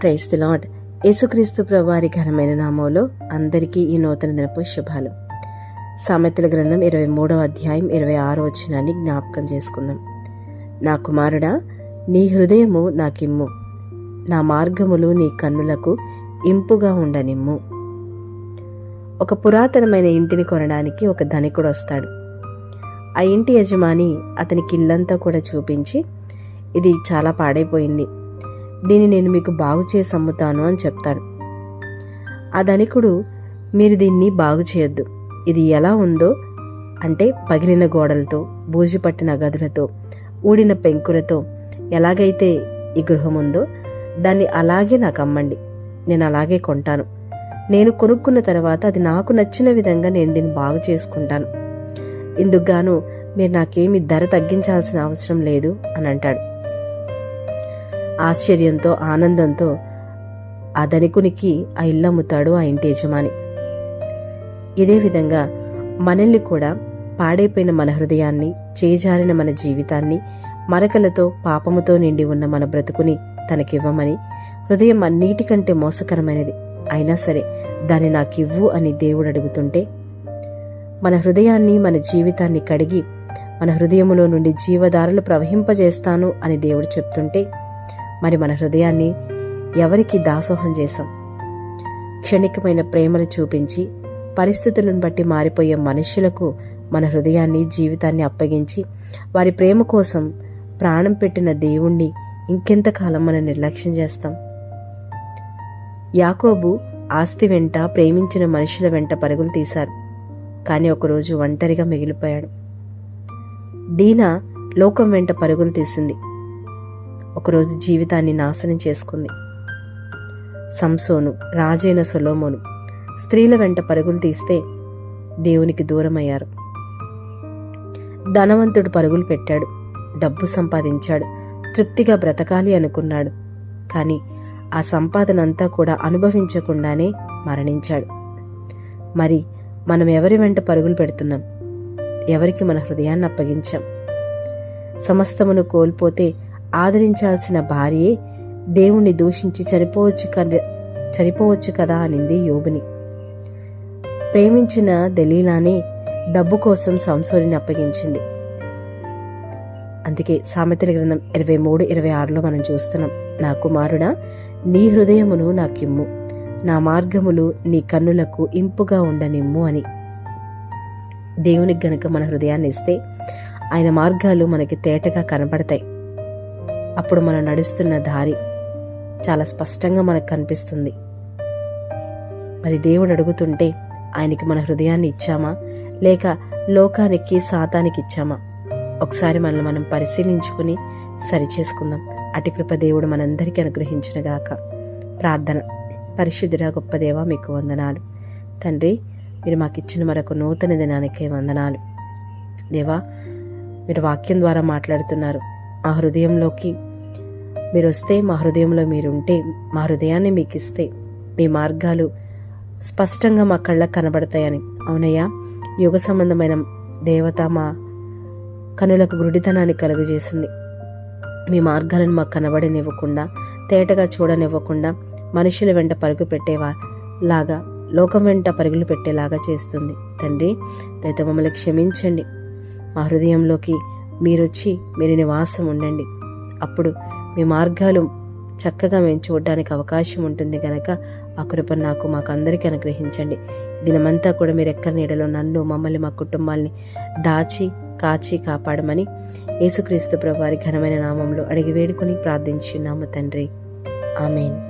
Price the lord యేసుక్రీస్తు ప్రభువారి ఘనమైన నామంలో అందరికీ ఈ నూతన దినపు శుభాలు. సామెతల గ్రంథం ఇరవై మూడవ అధ్యాయం ఇరవై ఆరో వచనాన్ని జ్ఞాపకం చేసుకుందాం. నా కుమారుడా నీ హృదయము నాకిమ్ము. నా మార్గములు నీ కన్నులకు ఇంపుగా ఉండనిమ్ము. ఒక పురాతనమైన ఇంటిని కొనడానికి ఒక ధనికుడు వస్తాడు. ఆ ఇంటి యజమాని అతనికి ఇల్లంతా కూడా చూపించి ఇది చాలా పాడైపోయింది. దీన్ని నేను మీకు బాగు చేసి అమ్ముతాను అని చెప్తాడు. ఆ ధనికుడు మీరు దీన్ని బాగు చేయొద్దు. ఇది ఎలా ఉందో అంటే పగిలిన గోడలతో బూజు పట్టిన గదులతో ఊడిన పెంకులతో ఎలాగైతే ఈ గృహం ఉందో దాన్ని అలాగే నాకు అమ్మండి. నేను అలాగే కొంటాను. నేను కొనుక్కున్న తర్వాత అది నాకు నచ్చిన విధంగా నేను దీన్ని బాగు చేసుకుంటాను. ఇందుకు గాను మీరు నాకేమి ధర తగ్గించాల్సిన అవసరం లేదు అని అంటాడు. ఆశ్చర్యంతో ఆనందంతో ఆ ధనికునికి ఆ ఇల్లు అమ్ముతాడు ఆ ఇంటి యజమాని. ఇదే విధంగా మనల్ని కూడా పాడైపోయిన మన హృదయాన్ని చేజారిన మన జీవితాన్ని మరకలతో పాపముతో నిండి ఉన్న మన బ్రతుకుని తనకివ్వమని హృదయం అన్నిటికంటే మోసకరమైనది. అయినా సరే దాన్ని నాకివ్వు అని దేవుడు అడుగుతుంటే మన హృదయాన్ని మన జీవితాన్ని కడిగి మన హృదయములో నుండి జీవధారలు ప్రవహింపజేస్తాను అని దేవుడు చెప్తుంటే మరి మన హృదయాన్ని ఎవరికి దాసోహం చేశాం? క్షణికమైన ప్రేమను చూపించి పరిస్థితులను బట్టి మారిపోయే మనుషులకు మన హృదయాన్ని జీవితాన్ని అప్పగించి వారి ప్రేమ కోసం ప్రాణం పెట్టిన దేవుణ్ణి ఇంకెంతకాలం మనం నిర్లక్ష్యం చేస్తాం? యాకోబు ఆస్తి వెంట ప్రేమించిన మనుషుల వెంట పరుగులు తీశారు. కానీ ఒకరోజు ఒంటరిగా మిగిలిపోయాడు. దీనా లోకం వెంట పరుగులు తీసింది. ఒకరోజు జీవితాన్ని నాశనం చేసుకుంది. సంసోను రాజైన సొలోమోను స్త్రీల వెంట పరుగులు తీస్తే దేవునికి దూరమయ్యారు. ధనవంతుడు పరుగులు పెట్టాడు. డబ్బు సంపాదించాడు. తృప్తిగా బ్రతకాలి అనుకున్నాడు. కానీ ఆ సంపాదన అంతా కూడా అనుభవించకుండానే మరణించాడు. మరి మనం ఎవరి వెంట పరుగులు పెడుతున్నాం? ఎవరికి మన హృదయాన్ని అప్పగించాం? సమస్తమును కోల్పోతే ఆదరించాల్సిన భార్యే దేవుణ్ణి దూషించి చనిపోవచ్చు కదా చనిపోవచ్చు కదా అనింది యోబుని. ప్రేమించిన దలీలానే డబ్బు కోసం సంసోరిని అప్పగించింది. అందుకే సామెతల గ్రంథం ఇరవై మూడు ఇరవై ఆరులో మనం చూస్తున్నాం నా కుమారుడా నీ హృదయమును నాకిమ్ము నా మార్గములు నీ కన్నులకు ఇంపుగా ఉండనిమ్ము అని. దేవునికి గనక మన హృదయాన్ని ఇస్తే ఆయన మార్గాలు మనకి తేటగా కనబడతాయి. అప్పుడు మనం నడుస్తున్న దారి చాలా స్పష్టంగా మనకు కనిపిస్తుంది. మరి దేవుడు అడుగుతుంటే ఆయనకి మన హృదయాన్ని ఇచ్చామా? లేక లోకానికి సాతానికి ఇచ్చామా? ఒకసారి మనల్ని మనం పరిశీలించుకుని సరిచేసుకుందాం. అటు కృప దేవుడు మనందరికీ అనుగ్రహించినగాక. ప్రార్థన. పరిశుద్ధిరా గొప్ప దేవా మీకు వందనాలు. తండ్రి మీరు మాకు ఇచ్చిన మరొక నూతన దినానికే వందనాలు. దేవా మీరు వాక్యం ద్వారా మాట్లాడుతున్నారు. ఆ హృదయంలోకి మీరు వస్తే మా హృదయంలో మీరు ఉంటే మా హృదయాన్ని మీకు ఇస్తే మీ మార్గాలు స్పష్టంగా మా కళ్ళకు కనబడతాయని. అవునయ్యా యుగ సంబంధమైన దేవత మా కనులకు గుడితనాన్ని కలుగజేసింది. మీ మార్గాలను మాకు కనబడనివ్వకుండా తేటగా చూడనివ్వకుండా మనుషుల వెంట పరుగు పెట్టేవా లాగా లోకం వెంట పరుగులు పెట్టేలాగా చేస్తుంది. తండ్రి దయతో మమ్మల్ని క్షమించండి. మా హృదయంలోకి మీరొచ్చి మీరు నివాసం ఉండండి. అప్పుడు మీ మార్గాలు చక్కగా మేము చూడడానికి అవకాశం ఉంటుంది కనుక ఆ కృప నాకు మాకు అందరికీ అనుగ్రహించండి. దినమంతా కూడా మీరు ఎక్కడ నీడలో నన్ను మమ్మల్ని మా కుటుంబాల్ని దాచి కాచి కాపాడమని యేసుక్రీస్తు ప్రభు వారి ఘనమైన నామంలో అడిగి వేడుకొని ప్రార్థించున్నాము తండ్రి. ఆమెన్.